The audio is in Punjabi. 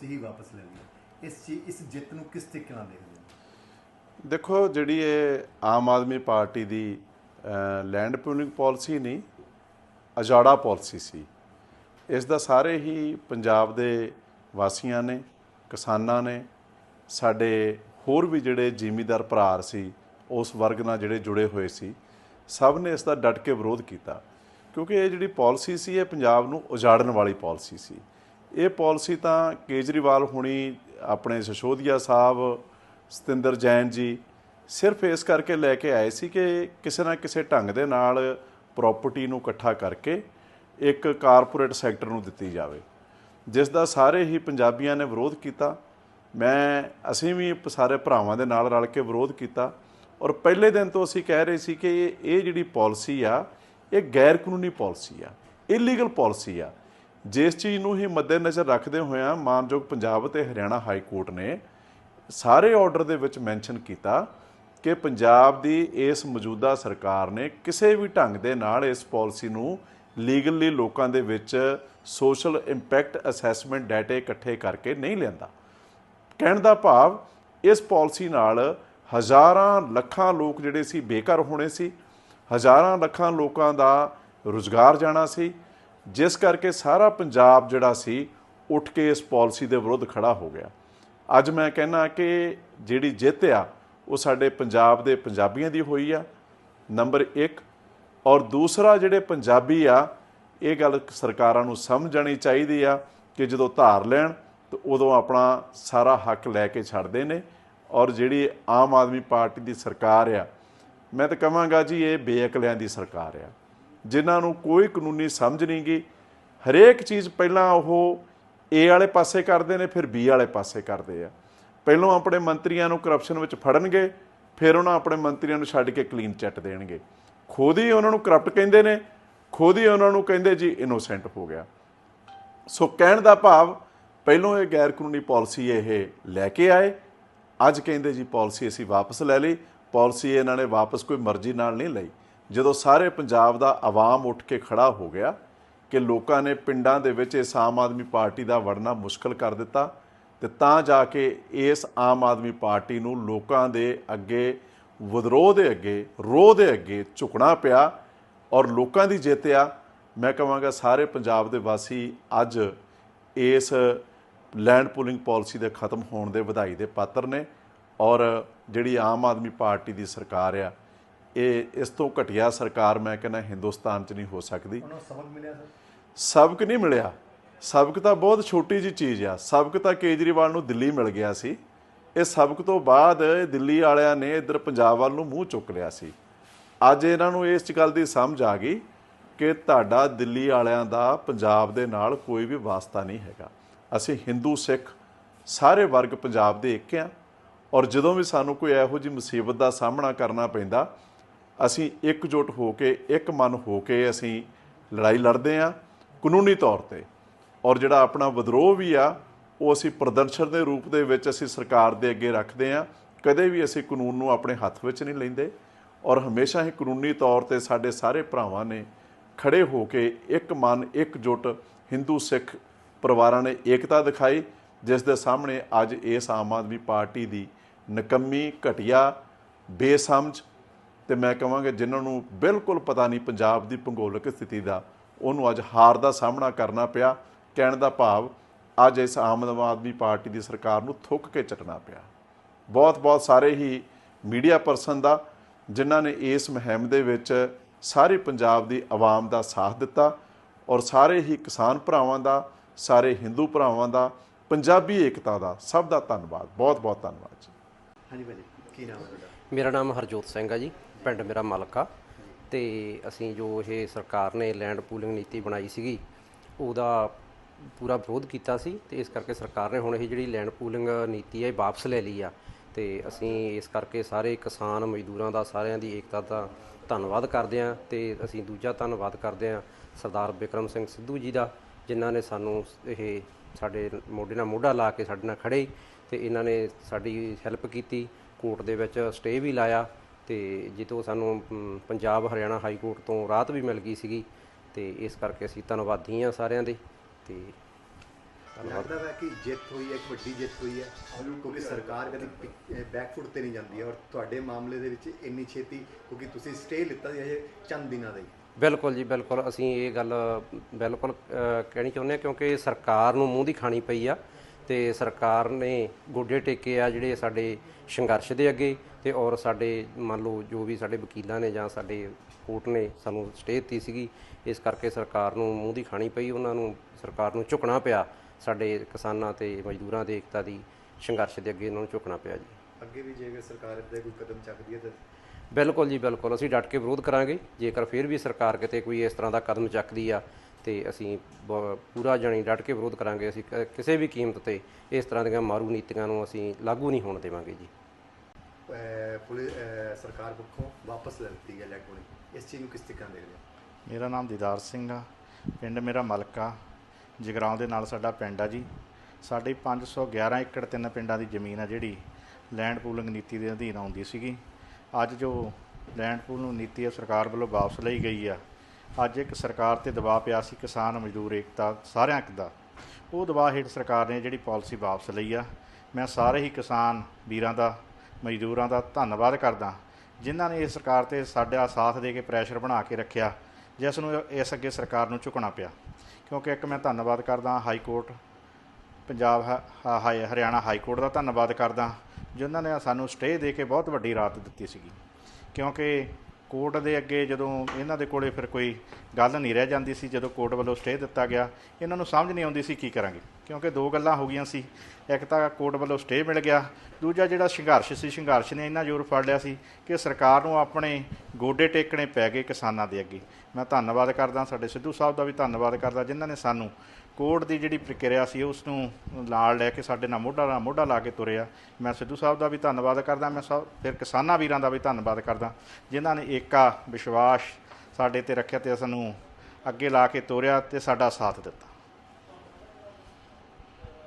ਪਾਲਿਸੀ ਵਾਪਸ ਲੈ ਲਈ ਇਸ ਚੀਜ਼ ਇਸ ਜਿੱਤ ਨੂੰ ਕਿਸ ਤਰੀਕੇ ਨਾਲ ਦੇਖਦੇ ਹੋ? ਦੇਖੋ, ਜਿਹੜੀ ਇਹ ਆਮ ਆਦਮੀ ਪਾਰਟੀ ਦੀ ਲੈਂਡ ਪੂਲਿੰਗ ਪਾਲਿਸੀ ਨਹੀਂ, ਅਜਾੜਾ ਪਾਲਿਸੀ ਸੀ। ਇਸ ਦਾ ਸਾਰੇ ਹੀ ਪੰਜਾਬ ਦੇ ਵਾਸੀਆਂ ਨੇ, ਕਿਸਾਨਾਂ ਨੇ, ਸਾਡੇ ਹੋਰ ਵੀ ਜਿਹੜੇ ਜ਼ਿਮੀਦਾਰ ਭਰਾ ਸੀ, ਉਸ ਵਰਗ ਨਾਲ ਜਿਹੜੇ ਜੁੜੇ ਹੋਏ ਸੀ, ਸਭ ਨੇ ਇਸ ਦਾ ਡਟ ਕੇ ਵਿਰੋਧ ਕੀਤਾ। ਕਿਉਂਕਿ ਇਹ ਜਿਹੜੀ ਪਾਲਿਸੀ ਸੀ, ਇਹ ਪੰਜਾਬ ਨੂੰ ਉਜਾੜਨ ਵਾਲੀ ਪਾਲਿਸੀ ਸੀ। ਇਹ ਪਾਲਿਸੀ ਤਾਂ ਕੇਜਰੀਵਾਲ ਹੁਣੀ ਆਪਣੇ ਸ਼ਸ਼ੋਦੀਆ ਸਾਹਿਬ, ਸਤਿੰਦਰ ਜੈਨ ਜੀ ਸਿਰਫ ਇਸ ਕਰਕੇ ਲੈ ਕੇ ਆਏ ਸੀ ਕਿ ਕਿਸੇ ਨਾ ਕਿਸੇ ਢੰਗ ਦੇ ਨਾਲ ਪ੍ਰਾਪਰਟੀ ਨੂੰ ਇਕੱਠਾ ਕਰਕੇ ਇੱਕ ਕਾਰਪੋਰੇਟ ਸੈਕਟਰ ਨੂੰ ਦਿੱਤੀ ਜਾਵੇ। ਜਿਸ ਦਾ ਸਾਰੇ ਹੀ ਪੰਜਾਬੀਆਂ ਨੇ ਵਿਰੋਧ ਕੀਤਾ। ਮੈਂ, ਅਸੀਂ ਵੀ ਸਾਰੇ ਭਰਾਵਾਂ ਦੇ ਨਾਲ ਰਲ ਕੇ ਵਿਰੋਧ ਕੀਤਾ। ਔਰ ਪਹਿਲੇ ਦਿਨ ਤੋਂ ਅਸੀਂ ਕਹਿ ਰਹੇ ਸੀ ਕਿ ਇਹ ਇਹ ਜਿਹੜੀ ਪਾਲਿਸੀ ਆ, ਇਹ ਗੈਰ ਕਾਨੂੰਨੀ ਪਾਲਿਸੀ ਆ। ਇਲੀਗਲ ਪਾਲਿਸੀ ਆ। ਜਿਸ ਚੀਜ਼ ਨੂੰ ਹੀ ਮੱਦੇਨਜ਼ਰ ਰੱਖਦੇ ਹੋਇਆ ਮਾਨਯੋਗ ਪੰਜਾਬ ਅਤੇ ਹਰਿਆਣਾ ਹਾਈ ਕੋਰਟ ਨੇ ਸਾਰੇ ਆਰਡਰ ਦੇ ਵਿੱਚ ਮੈਂਸ਼ਨ ਕੀਤਾ ਕਿ ਪੰਜਾਬ ਦੀ ਇਸ ਮੌਜੂਦਾ ਸਰਕਾਰ ਨੇ ਕਿਸੇ ਵੀ ਢੰਗ ਦੇ ਨਾਲ ਇਸ ਪਾਲਿਸੀ ਨੂੰ ਲੀਗਲੀ ਲੋਕਾਂ ਦੇ ਵਿੱਚ ਸੋਸ਼ਲ ਇੰਪੈਕਟ ਅਸੈਸਮੈਂਟ ਡਾਟਾ ਇਕੱਠੇ ਕਰਕੇ ਨਹੀਂ ਲਿਆਂਦਾ। ਕਹਿਣ ਦਾ ਭਾਵ, ਇਸ ਪਾਲਿਸੀ ਨਾਲ ਹਜ਼ਾਰਾਂ ਲੱਖਾਂ ਲੋਕ ਜਿਹੜੇ ਸੀ ਬੇਘਰ ਹੋਣੇ ਸੀ, ਹਜ਼ਾਰਾਂ ਲੱਖਾਂ ਲੋਕਾਂ ਦਾ ਰੁਜ਼ਗਾਰ ਜਾਣਾ ਸੀ ਜਿਸ ਕਰਕੇ ਸਾਰਾ ਪੰਜਾਬ ਜਿਹੜਾ ਸੀ, ਉੱਠ ਕੇ ਇਸ ਪਾਲਿਸੀ ਦੇ ਵਿਰੁੱਧ ਖੜਾ ਹੋ ਗਿਆ। ਅੱਜ ਮੈਂ ਕਹਿੰਨਾ ਕਿ ਜਿਹੜੀ ਜਿੱਤ ਆ, ਉਹ ਸਾਡੇ ਪੰਜਾਬ ਦੇ ਪੰਜਾਬੀਆਂ ਦੀ ਹੋਈ ਆ, ਨੰਬਰ 1 ਔਰ ਦੂਸਰਾ ਜਿਹੜੇ ਪੰਜਾਬੀ ਆ, ਇਹ ਗੱਲ ਸਰਕਾਰਾਂ ਨੂੰ ਸਮਝ ਸਮਝਣੀ ਚਾਹੀਦੀ ਆ ਕਿ ਜਦੋਂ ਧਾਰ ਲੈਣ, ਤਾਂ ਉਦੋਂ ਆਪਣਾ ਸਾਰਾ ਹੱਕ ਲੈ ਕੇ ਛੱਡਦੇ ਨੇ। ਔਰ ਜਿਹੜੀ ਆਮ ਆਦਮੀ ਪਾਰਟੀ ਦੀ ਸਰਕਾਰ ਆ, ਮੈਂ ਤਾਂ ਕਹਾਂਗਾ ਜੀ, ਇਹ ਬੇਅਕਲਿਆਂ ਦੀ ਸਰਕਾਰ ਆ। ਜਿਨ੍ਹਾਂ ਨੂੰ ਕੋਈ ਕਾਨੂੰਨੀ ਸਮਝ ਨਹੀਂ ਗਈ। ਹਰੇਕ ਚੀਜ਼ ਪਹਿਲਾਂ ਉਹ ਏ ਵਾਲੇ ਪਾਸੇ ਕਰਦੇ ਨੇ, ਫਿਰ ਬੀ ਵਾਲੇ ਪਾਸੇ ਕਰਦੇ ਆ। ਪਹਿਲਾਂ ਆਪਣੇ ਮੰਤਰੀਆਂ ਨੂੰ ਕਰਪਸ਼ਨ ਵਿੱਚ ਫੜਨਗੇ, ਫਿਰ ਉਹਨਾਂ ਆਪਣੇ ਮੰਤਰੀਆਂ ਨੂੰ ਛੱਡ ਕੇ ਕਲੀਨ ਚਿੱਟ ਦੇਣਗੇ। ਖੁਦ ਹੀ ਉਹਨਾਂ ਨੂੰ ਕਰਪਟ ਕਹਿੰਦੇ ਨੇ, ਖੁਦ ਹੀ ਉਹਨਾਂ ਨੂੰ ਕਹਿੰਦੇ ਜੀ ਇਨੋਸੈਂਟ ਹੋ ਗਿਆ। ਸੋ ਕਹਿਣ ਦਾ ਭਾਵ, ਪਹਿਲੋਂ ਇਹ ਗੈਰ ਕਾਨੂੰਨੀ ਪਾਲਿਸੀ ਇਹ ਲੈ ਕੇ ਆਏ, ਅੱਜ ਕਹਿੰਦੇ ਜੀ ਪਾਲਿਸੀ ਅਸੀਂ ਵਾਪਸ ਲੈ ਲਈ, ਪਾਲਿਸੀ ਇਹਨਾਂ ਨੇ ਵਾਪਸ ਕੋਈ ਮਰਜ਼ੀ ਨਾਲ ਨਹੀਂ ਲਈ। ਜਦੋਂ ਸਾਰੇ ਪੰਜਾਬ ਦਾ ਆਵਾਮ ਉੱਠ ਕੇ ਖੜਾ ਹੋ ਗਿਆ ਕਿ ਲੋਕਾਂ ਨੇ ਪਿੰਡਾਂ ਦੇ ਵਿੱਚ ਇਸ ਆਮ ਆਦਮੀ ਪਾਰਟੀ ਦਾ ਵੜਨਾ ਮੁਸ਼ਕਲ ਕਰ ਦਿੱਤਾ ਤੇ ਤਾਂ ਜਾ ਕੇ ਇਸ ਆਮ ਆਦਮੀ ਪਾਰਟੀ ਨੂੰ ਲੋਕਾਂ ਦੇ ਅੱਗੇ, ਵਿਦਰੋਹ ਦੇ ਅੱਗੇ, ਰੋਹ ਦੇ ਅੱਗੇ ਝੁਕਣਾ ਪਿਆ ਔਰ ਲੋਕਾਂ ਦੀ ਜਿੱਤ ਆ। ਮੈਂ ਕਹਾਂਗਾ ਸਾਰੇ ਪੰਜਾਬ ਦੇ ਵਾਸੀ ਅੱਜ ਇਸ ਲੈਂਡ ਪੂਲਿੰਗ ਪਾਲਿਸੀ ਦੇ ਖਤਮ ਹੋਣ ਦੇ ਵਧਾਈ ਦੇ ਪਾਤਰ ਨੇ ਔਰ ਜਿਹੜੀ ਆਮ ਆਦਮੀ ਪਾਰਟੀ ਦੀ ਸਰਕਾਰ ਆ ਇਹ ਇਸ ਤੋਂ ਘਟੀਆ ਸਰਕਾਰ ਮੈਂ ਕਹਿੰਦਾ ਹਿੰਦੁਸਤਾਨ 'ਚ ਨਹੀਂ ਹੋ ਸਕਦੀ। ਉਹਨਾਂ ਨੂੰ ਸਬਕ ਮਿਲਿਆ ਸਰ? ਸਬਕ ਨਹੀਂ ਮਿਲਿਆ। ਸਬਕ ਤਾਂ ਬਹੁਤ ਛੋਟੀ ਜੀ ਚੀਜ਼ ਆ। ਸਬਕ ਤਾਂ ਕੇਜਰੀਵਾਲ ਨੂੰ ਦਿੱਲੀ ਮਿਲ ਗਿਆ ਸੀ। ਇਹ ਸਬਕ ਤੋਂ ਬਾਅਦ ਦਿੱਲੀ ਵਾਲਿਆਂ ਨੇ ਇੱਧਰ ਪੰਜਾਬ ਵੱਲ ਨੂੰ ਮੂੰਹ ਚੁੱਕ ਲਿਆ ਸੀ। ਅੱਜ ਇਹਨਾਂ ਨੂੰ ਇਸ ਗੱਲ ਦੀ ਸਮਝ ਆ ਗਈ ਕਿ ਤੁਹਾਡਾ ਦਿੱਲੀ ਵਾਲਿਆਂ ਦਾ ਪੰਜਾਬ ਦੇ ਨਾਲ ਕੋਈ ਵੀ ਵਾਸਤਾ ਨਹੀਂ ਹੈਗਾ। ਅਸੀਂ ਹਿੰਦੂ ਸਿੱਖ ਸਾਰੇ ਵਰਗ ਪੰਜਾਬ ਦੇ ਇੱਕ ਆ। ਔਰ ਜਦੋਂ ਵੀ ਸਾਨੂੰ ਕੋਈ ਇਹੋ ਜਿਹੀ ਮੁਸੀਬਤ ਦਾ ਸਾਹਮਣਾ ਕਰਨਾ ਪੈਂਦਾ ਅਸੀਂ ਇਕਜੁੱਟ ਹੋ ਕੇ, ਇੱਕ ਮਨ ਹੋ ਕੇ ਅਸੀਂ ਲੜਾਈ ਲੜਦੇ ਆ ਕਾਨੂੰਨੀ ਤੌਰ ਤੇ। ਔਰ ਜਿਹੜਾ ਆਪਣਾ ਵਿਦਰੋਹ ਵੀ ਆ, ਉਹ ਅਸੀਂ ਪ੍ਰਦਰਸ਼ਨ ਦੇ ਰੂਪ ਦੇ ਵਿੱਚ ਅਸੀਂ ਸਰਕਾਰ ਦੇ ਅੱਗੇ ਰੱਖਦੇ ਆ ਕਦੇ ਵੀ ਅਸੀਂ ਕਾਨੂੰਨ ਨੂੰ ਆਪਣੇ ਹੱਥ ਵਿੱਚ ਨਹੀਂ ਲੈਂਦੇ। ਔਰ ਹਮੇਸ਼ਾ ਹੀ ਕਾਨੂੰਨੀ ਤੌਰ ਤੇ ਸਾਡੇ ਸਾਰੇ ਭਰਾਵਾਂ ਨੇ ਖੜੇ ਹੋ ਕੇ ਇੱਕ ਮਨ ਇੱਕ ਇਕਜੁੱਟ ਹਿੰਦੂ ਸਿੱਖ ਪਰਿਵਾਰਾਂ ਨੇ ਏਕਤਾ ਦਿਖਾਈ, ਜਿਸ ਦੇ ਸਾਹਮਣੇ ਅੱਜ ਇਸ ਆਮ ਆਦਮੀ ਪਾਰਟੀ ਦੀ ਨਕੰਮੀ ਘਟੀਆ ਬੇਸਮਝ ਤੇ ਮੈਂ ਕਹਾਂਗਾ ਜਿਨ੍ਹਾਂ ਨੂੰ ਬਿਲਕੁਲ ਪਤਾ ਨਹੀਂ ਪੰਜਾਬ ਦੀ ਭੂਗੋਲਿਕ ਸਥਿਤੀ ਦਾ, ਉਹਨੂੰ ਅੱਜ ਹਾਰ ਦਾ ਸਾਹਮਣਾ ਕਰਨਾ ਪਿਆ, ਕਹਿਣ ਦਾ ਭਾਵ ਅੱਜ ਇਸ ਆਮ ਆਦਮੀ ਪਾਰਟੀ ਦੀ ਸਰਕਾਰ ਨੂੰ ਥੁੱਕ ਕੇ ਚੱਟਣਾ ਪਿਆ। ਬਹੁਤ ਬਹੁਤ ਸਾਰੇ ਹੀ ਮੀਡੀਆ ਪਰਸਨ ਦਾ, ਜਿਨ੍ਹਾਂ ਨੇ ਇਸ ਮੁਹਿੰਮ ਦੇ ਵਿੱਚ ਸਾਰੇ ਪੰਜਾਬ ਦੀ ਆਵਾਮ ਦਾ ਸਾਥ ਦਿੱਤਾ ਔਰ ਸਾਰੇ ਹੀ ਕਿਸਾਨ ਭਰਾਵਾਂ ਦਾ, ਸਾਰੇ ਹਿੰਦੂ ਭਰਾਵਾਂ ਦਾ, ਪੰਜਾਬੀ ਏਕਤਾ ਦਾ ਸਭ ਦਾ ਧੰਨਵਾਦ। ਬਹੁਤ ਬਹੁਤ ਧੰਨਵਾਦ ਜੀ। ਹਾਂਜੀ ਭਾਜੀ। ਕੀ ਨਾਮ ਹੈ ਤੁਹਾਡਾ? ਮੇਰਾ ਨਾਮ ਹਰਜੋਤ ਸਿੰਘ ਆ ਜੀ, ਪਿੰਡ ਮੇਰਾ ਮਲਕਾ। ਤੇ ਅਸੀਂ ਜੋ ਇਹ ਸਰਕਾਰ ਨੇ ਲੈਂਡ ਪੂਲਿੰਗ ਨੀਤੀ ਬਣਾਈ ਸੀਗੀ, ਉਹਦਾ ਪੂਰਾ ਵਿਰੋਧ ਕੀਤਾ ਸੀ ਤੇ ਇਸ ਕਰਕੇ ਸਰਕਾਰ ਨੇ ਹੁਣ ਇਹ ਜਿਹੜੀ ਲੈਂਡ ਪੂਲਿੰਗ ਨੀਤੀ ਹੈ ਇਹ ਵਾਪਸ ਲੈ ਲਈ ਆ। ਤੇ ਅਸੀਂ ਇਸ ਕਰਕੇ ਸਾਰੇ ਕਿਸਾਨ ਮਜ਼ਦੂਰਾਂ ਦਾ, ਸਾਰਿਆਂ ਦੀ ਏਕਤਾ ਦਾ ਧੰਨਵਾਦ ਕਰਦੇ ਹਾਂ ਤੇ ਅਸੀਂ ਦੂਜਾ ਧੰਨਵਾਦ ਕਰਦੇ ਹਾਂ ਸਰਦਾਰ ਬਿਕਰਮ ਸਿੰਘ ਸਿੱਧੂ ਜੀ ਦਾ, ਜਿਨ੍ਹਾਂ ਨੇ ਸਾਨੂੰ ਇਹ ਸਾਡੇ ਮੋਢੇ ਨਾਲ ਮੋਢਾ ਲਾ ਕੇ ਸਾਡੇ ਨਾਲ ਖੜੇ ਤੇ ਇਹਨਾਂ ਨੇ ਸਾਡੀ ਹੈਲਪ ਕੀਤੀ ਕੋਰਟ ਦੇ ਵਿੱਚ ਸਟੇ ਵੀ ਲਾਇਆ ਤੇ ਜਿੱਤੋਂ ਸਾਨੂੰ ਪੰਜਾਬ ਹਰਿਆਣਾ ਹਾਈ ਕੋਰਟ ਤੋਂ ਰਾਹਤ ਵੀ ਮਿਲ ਗਈ ਸੀਗੀ ਤੇ ਇਸ ਕਰਕੇ ਅਸੀਂ ਧੰਨਵਾਦੀ ਹਾਂ ਸਾਰਿਆਂ ਦੇ ਤੇ ਲੱਗਦਾ ਹੈ ਕਿ ਜਿੱਤ ਹੋਈ ਹੈ ਇੱਕ ਵੱਡੀ ਜਿੱਤ ਹੋਈ ਹੈ ਕਿਉਂਕਿ ਸਰਕਾਰ ਕਦੀ ਬੈਕਫੁੱਟ ਤੇ ਨਹੀਂ ਜਾਂਦੀ ਔਰ ਤੁਹਾਡੇ ਮਾਮਲੇ ਦੇ ਵਿੱਚ ਇੰਨੀ ਛੇਤੀ ਕਿਉਂਕਿ ਤੁਸੀਂ ਸਟੇ ਲਿੱਤਾ ਸੀ ਅਜੇ ਚੰਦ ਦਿਨਾਂ ਦਾ ਹੀ। ਬਿਲਕੁਲ ਜੀ ਬਿਲਕੁਲ। ਅਸੀਂ ਇਹ ਗੱਲ ਬਿਲਕੁਲ ਕਹਿਣੀ ਚਾਹੁੰਦੇ ਹਾਂ ਕਿਉਂਕਿ ਸਰਕਾਰ ਨੂੰ ਮੂੰਹ ਦੀ ਖਾਣੀ ਪਈ ਆ ਤੇ ਸਰਕਾਰ ਨੇ ਗੋਡੇ ਟੇਕੇ ਆ ਜਿਹੜੇ ਸਾਡੇ ਸੰਘਰਸ਼ ਦੇ ਅੱਗੇ ਤੇ ਔਰ ਸਾਡੇ ਮੰਨ ਲਓ ਜੋ ਵੀ ਸਾਡੇ ਵਕੀਲਾਂ ਨੇ ਜਾਂ ਸਾਡੇ ਕੋਰਟ ਨੇ ਸਾਨੂੰ ਸਟੇ ਦਿੱਤੀ ਸੀਗੀ ਇਸ ਕਰਕੇ ਸਰਕਾਰ ਨੂੰ ਮੂੰਹ ਦੀ ਖਾਣੀ ਪਈ ਉਹਨਾਂ ਨੂੰ ਸਰਕਾਰ ਨੂੰ ਝੁਕਣਾ ਪਿਆ ਸਾਡੇ ਕਿਸਾਨਾਂ ਤੇ ਮਜ਼ਦੂਰਾਂ ਦੇ ਏਕਤਾ ਦੀ ਸੰਘਰਸ਼ ਦੇ ਅੱਗੇ ਉਹਨਾਂ ਨੂੰ ਝੁਕਣਾ ਪਿਆ ਜੀ। ਅੱਗੇ ਵੀ ਜੇਕਰ ਸਰਕਾਰ ਇੱਦਾਂ ਕੋਈ ਕਦਮ ਚੱਕਦੀ ਹੈ ਤਾਂ? ਬਿਲਕੁਲ ਜੀ ਬਿਲਕੁਲ ਅਸੀਂ ਡਟ ਕੇ ਵਿਰੋਧ ਕਰਾਂਗੇ ਜੇਕਰ ਫਿਰ ਵੀ ਸਰਕਾਰ ਕਿਤੇ ਕੋਈ ਇਸ ਤਰ੍ਹਾਂ ਦਾ ਕਦਮ ਚੱਕਦੀ ਆ ਤੇ ਅਸੀਂ ਬ- ਪੂਰਾ ਜਾਣੀ ਡਟ ਕੇ ਵਿਰੋਧ ਕਰਾਂਗੇ ਅਸੀਂ ਕ- ਕਿਸੇ ਵੀ ਕੀਮਤ ਤੇ ਇਸ ਤਰ੍ਹਾਂ ਦੀਆਂ ਮਾਰੂ ਨੀਤੀਆਂ ਨੂੰ ਅਸੀਂ ਲਾਗੂ ਨਹੀਂ ਹੋਣ ਦੇਵਾਂਗੇ ਜੀ। ਪੁਲਿਸ ਸਰਕਾਰ ਪੱਖੋਂ ਵਾਪਸ ਲੈ ਲਿੱਤੀ ਹੈ ਲੈਗ ਪੁਲਿੰਗ ਇਸ ਚੀਜ਼ ਨੂੰ ਕਿਸ ਤਰੀਕੇ ਨਾਲ ਦੇਖਦੇ ਹੋ? ਮੇਰਾ ਨਾਮ ਦੀਦਾਰ ਸਿੰਘ ਆ। ਪਿੰਡ ਮੇਰਾ ਮਲਕਾ ਜਗਰਾਉਂ ਦੇ ਨਾਲ ਸਾਡਾ ਪਿੰਡ ਆ ਜੀ। ਸਾਡੀ 511 ਏਕੜ ਤਿੰਨ ਪਿੰਡਾਂ ਦੀ ਜ਼ਮੀਨ ਆ ਜਿਹੜੀ ਲੈਂਡ ਪੂਲਿੰਗ ਨੀਤੀ ਦੇ ਅਧੀਨ ਆਉਂਦੀ ਸੀਗੀ। ਅੱਜ ਜੋ ਲੈਂਡ ਪੂਲਿੰਗ ਨੀਤੀ ਆ ਸਰਕਾਰ ਵੱਲੋਂ ਵਾਪਸ ਲਈ ਗਈ ਆ ਅੱਜ ਇੱਕ ਸਰਕਾਰ ਤੇ ਦਬਾਅ ਪਿਆ ਸੀ ਕਿਸਾਨ ਮਜ਼ਦੂਰ ਏਕਤਾ, ਸਾਰਿਆਂ ਦਾ। ਉਹ ਦਬਾਅ ਹੇਠ ਸਰਕਾਰ ਨੇ ਜਿਹੜੀ ਪਾਲਿਸੀ ਵਾਪਸ ਲਈ ਆ। ਮੈਂ ਸਾਰੇ ਹੀ ਕਿਸਾਨ ਵੀਰਾਂ ਦਾ, ਮਜ਼ਦੂਰਾਂ ਦਾ ਧੰਨਵਾਦ ਕਰਦਾ। ਜਿਨ੍ਹਾਂ ਨੇ ਇਸ ਸਰਕਾਰ ਤੇ ਸਾਡਾ ਸਾਥ ਦੇ ਕੇ ਪ੍ਰੈਸ਼ਰ ਬਣਾ ਕੇ ਰੱਖਿਆ, ਜਿਸ ਨੂੰ ਇਸ ਅੱਗੇ ਸਰਕਾਰ ਨੂੰ ਝੁਕਣਾ ਪਿਆ। ਕਿਉਂਕਿ ਇੱਕ ਮੈਂ ਧੰਨਵਾਦ ਕਰਦਾ ਹਾਈ ਕੋਰਟ ਪੰਜਾਬ ਹ- ਹਾਈ, ਹਰਿਆਣਾ ਹਾਈ ਕੋਰਟ ਦਾ ਧੰਨਵਾਦ ਕਰਦਾ, ਜਿਨ੍ਹਾਂ ਨੇ ਸਾਨੂੰ ਸਟੇ ਦੇ ਕੇ ਬਹੁਤ ਵੱਡੀ ਰਾਹਤ ਦਿੱਤੀ ਸੀਗੀ। ਕਿਉਂਕਿ ਕੋਰਟ ਦੇ ਅੱਗੇ ਜਦੋਂ ਇਹਨਾਂ ਦੇ ਕੋਲੇ ਫਿਰ ਕੋਈ ਗੱਲ ਨਹੀਂ ਰਹਿ ਜਾਂਦੀ ਸੀ, ਜਦੋਂ ਕੋਰਟ ਵੱਲੋਂ ਸਟੇ ਦਿੱਤਾ ਗਿਆ, ਇਹਨਾਂ ਨੂੰ ਸਮਝ ਨਹੀਂ ਆਉਂਦੀ ਸੀ ਕੀ ਕਰਾਂਗੇ। ਕਿਉਂਕਿ ਦੋ ਗੱਲਾਂ ਹੋ ਗਈਆਂ ਸੀ। ਇੱਕ ਤਾਂ ਕੋਰਟ ਵੱਲੋਂ ਸਟੇ ਮਿਲ ਗਿਆ, ਦੂਜਾ ਜਿਹੜਾ ਸੰਘਰਸ਼ ਸੀ, ਸੰਘਰਸ਼ ਨੇ ਇੰਨਾ ਜ਼ੋਰ ਫੜ ਲਿਆ ਸੀ ਕਿ ਸਰਕਾਰ ਨੂੰ ਆਪਣੇ ਗੋਡੇ ਟੇਕਣੇ ਪੈ ਗਏ ਕਿਸਾਨਾਂ ਦੇ ਅੱਗੇ। ਮੈਂ ਧੰਨਵਾਦ ਕਰਦਾ, ਸਾਡੇ ਸਿੱਧੂ ਸਾਹਿਬ ਦਾ ਵੀ ਧੰਨਵਾਦ ਕਰਦਾ, ਜਿਨ੍ਹਾਂ ਨੇ ਸਾਨੂੰ ਕੋਰਟ ਦੀ ਜਿਹੜੀ ਪ੍ਰਕਿਰਿਆ ਸੀ ਉਸ ਨੂੰ ਨਾਲ ਲੈ ਕੇ ਸਾਡੇ ਨਾਲ ਮੋਢਾ ਨਾਲ ਮੋਢਾ ਲਾ ਕੇ ਤੁਰਿਆ। ਮੈਂ ਸਿੱਧੂ ਸਾਹਿਬ ਦਾ ਵੀ ਧੰਨਵਾਦ ਕਰਦਾ, ਮੈਂ ਸਭ ਫਿਰ ਕਿਸਾਨਾਂ ਵੀਰਾਂ ਦਾ ਵੀ ਧੰਨਵਾਦ ਕਰਦਾ, ਜਿਨ੍ਹਾਂ ਨੇ ਏਕਾ ਵਿਸ਼ਵਾਸ ਸਾਡੇ ਤੇ ਰੱਖਿਆ ਤੇ ਸਾਨੂੰ ਅੱਗੇ ਲਾ ਕੇ ਤੋਰਿਆ ਤੇ ਸਾਡਾ ਸਾਥ ਦਿੱਤਾ।